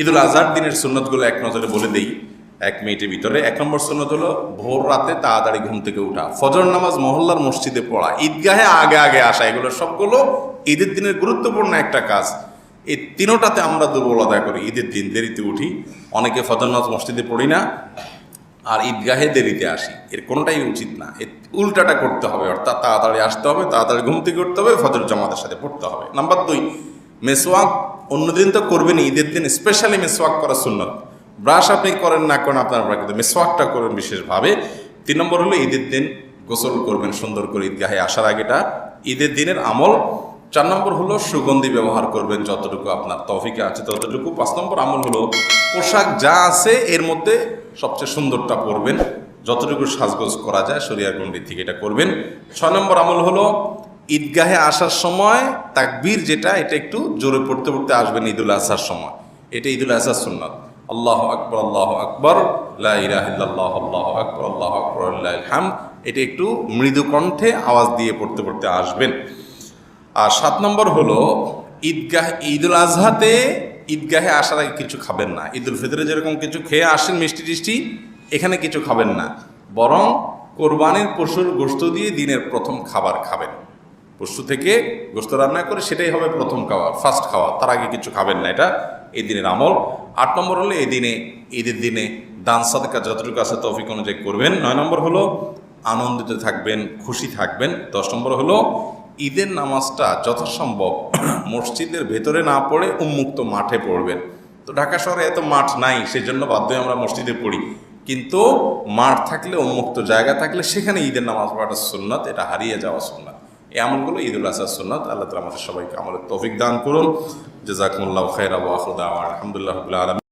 ঈদুল আজহার দিনের সুন্নতগুলো এক নজরে বলে দেই। এক মিনিটের ভিতরে। এক নম্বর সুন্নত হলো, ভোর রাতে তাড়াতাড়ি ঘুম থেকে উঠা। ফজর নামাজ মহল্লার মসজিদে পড়া। ঈদগাহে আগে আগে আসা, এগুলো সবগুলো ঈদের দিনের গুরুত্বপূর্ণ একটা কাজ। এই তিনোটাতে আমরা দুর্বল দুর্বলতা করি। ঈদের দিন দেরিতে উঠি। অনেকে ফজর নামাজ মসজিদে পড়ি না, আর ঈদগাহে দেরিতে আসি। এর কোনোটাই উচিত না। এর উল্টাটা করতে হবে, অর্থাৎ তাড়াতাড়ি আসতে হবে, তাড়াতাড়ি ঘুম থেকে উঠতে হবে, ফজর জামাতের সাথে পড়তে হবে। নাম্বার দুই মেসওয়াক অন্যদিন তো করবেন ঈদের দিন স্পেশালি মেসওয়াক করা সুন্নত। ব্রাশ আপনি করেন না করেন, আপনার ব্রাশ কিন্তু মেসওয়াকটা করবেন বিশেষভাবে। তিন নম্বর হলো ঈদের দিন গোসল করবেন সুন্দর করে ঈদগাহে আসার আগেটা ঈদের দিনের আমল। চার নম্বর হলো সুগন্ধি ব্যবহার করবেন যতটুকু আপনার তফিকে আছে ততটুকু। পাঁচ নম্বর আমল হলো পোশাক যা আছে এর মধ্যে সবচেয়ে সুন্দরটা পরবেন। যতটুকু সাজগোজ করা যায়, শরিয়ার গণ্ডির থেকে এটা করবেন। ছয় নম্বর আমল হলো ঈদগাহে আসার সময়, তাকবীর যেটা, এটা একটু জোরে পড়তে পড়তে আসবেন ঈদুল আসার সময়। এটা ঈদুল আসার সুন্নত। আল্লাহ আকবর আল্লাহ আকবর লাহ আল্লাহ আকবর আল্লাহ আকবর, আল্লাহ হাম এটা একটু মৃদু কণ্ঠে আওয়াজ দিয়ে পড়তে পড়তে আসবেন। আর সাত নম্বর হলো, ঈদগাহ, ঈদুল আজহাতে ঈদগাহে আসার আগে কিছু খাবেন না। ঈদুল ফিতরে যেরকম কিছু খেয়ে আসেন মিষ্টি টিষ্টি, এখানে কিছু খাবেন না। বরং কোরবানির পশুর গোস্ত দিয়ে দিনের প্রথম খাবার খাবেন। পশু থেকে গোস্ত রান্না করে সেটাই হবে প্রথম খাওয়া ফার্স্ট খাওয়া। তার আগে কিছু খাবেন না এটা, এই দিনের আমল। আট নম্বর হলো এই দিনে, ঈদের দিনে দান সাদকা যতটুকু আছে তফিক অনুযায়ী করবেন। নয় নম্বর হলো আনন্দিত থাকবেন, খুশি থাকবেন। দশ নম্বর হলো ঈদের নামাজটা যথাসম্ভব মসজিদের ভেতরে না পড়ে উন্মুক্ত মাঠে পড়বেন। তো ঢাকা শহরে এত মাঠ নাই, সেজন্য বাধ্য হয়ে আমরা মসজিদে পড়ি। কিন্তু মাঠ থাকলে, উন্মুক্ত জায়গা থাকলে সেখানে ঈদের নামাজ পড়াটা সুন্নাত, এটা হারিয়ে যাওয়া সুন্নাত। এই আমলগুলো ঈদুল আসার সুন্নাত, আল্লাহ তালা আমাদের সবাইকে আমলের তৌফিক দান করুন। জেজাকুমুল্লাহ খাই আবু আখুদা আলহামদুলিল্লাহ আলম